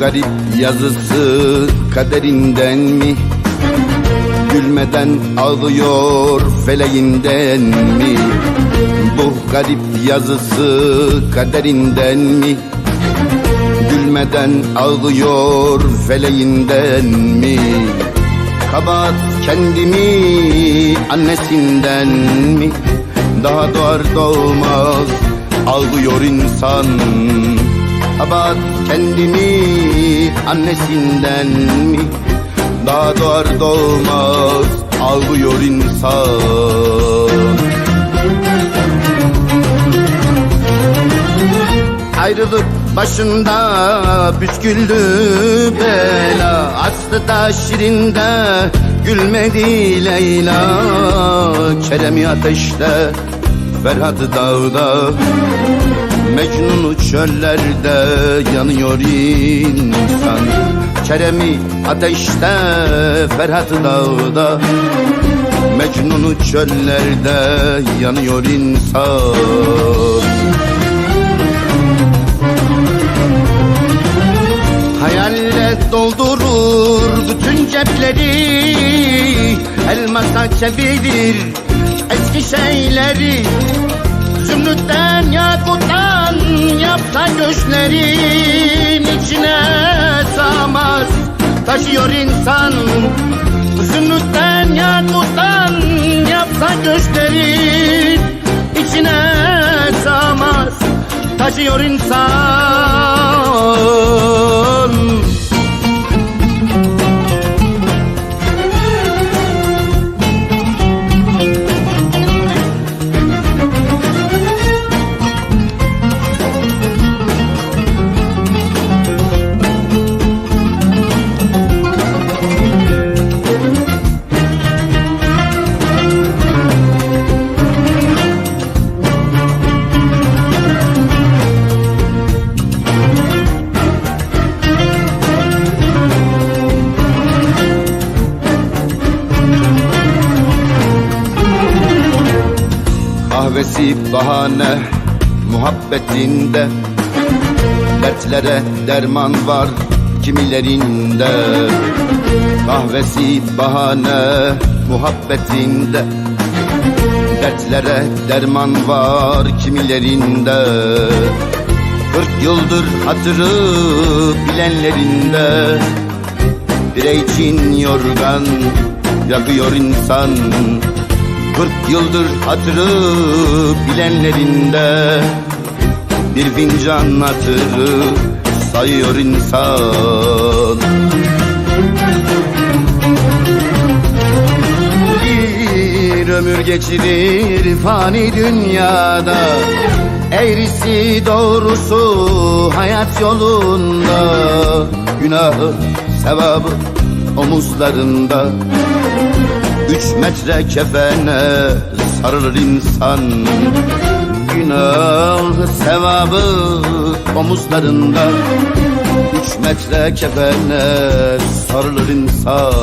garip yazısı kaderinden mi? Gülmeden ağlıyor feleğinden mi? Bu garip yazısı kaderinden mi? Gülmeden ağlıyor feleğinden mi? Kabahat kendimi annesinden mi? Daha doğar doğmaz ağlıyor insan Kabahat kendimi annesinden mi? Daha doğar doğmaz ağlıyor insan. Ayrılık başında püsküldü bela. Aslı da şirinde gülmedi Leyla. Kerem'i ateşte Ferhat'ı dağda Mecnun'u çöllerde yanıyor insan. Kerem'i ateşte Ferhat'ı dağda Mecnun'u çöllerde yanıyor insan. Hayalle doldurur bütün cepleri Elmasa çevirir eski şeyleri. Zümrütten yakuttan yapsa göçlerin içine sığmaz Taşıyor insan. Zümrütten yakuttan yapsa göçlerin içine sığmaz Taşıyor insan Kahvesi bahane muhabbetinde. Dertlere derman var kimilerinde. Kahvesi bahane muhabbetinde. Dertlere derman var kimilerinde. Kırk yıldır hatırı bilenlerinde. Bire için yorgan yakıyor insan Kırk yıldır hatırı bilenlerinde Bir fincan hatırı sayıyor insan. Bir ömür geçirir fani dünyada Eğrisi doğrusu hayat yolunda. Günahı sevabı omuzlarında Üç metre kefene sarılır insan. Günah sevabı omuzlarında. Üç metre kefene sarılır insan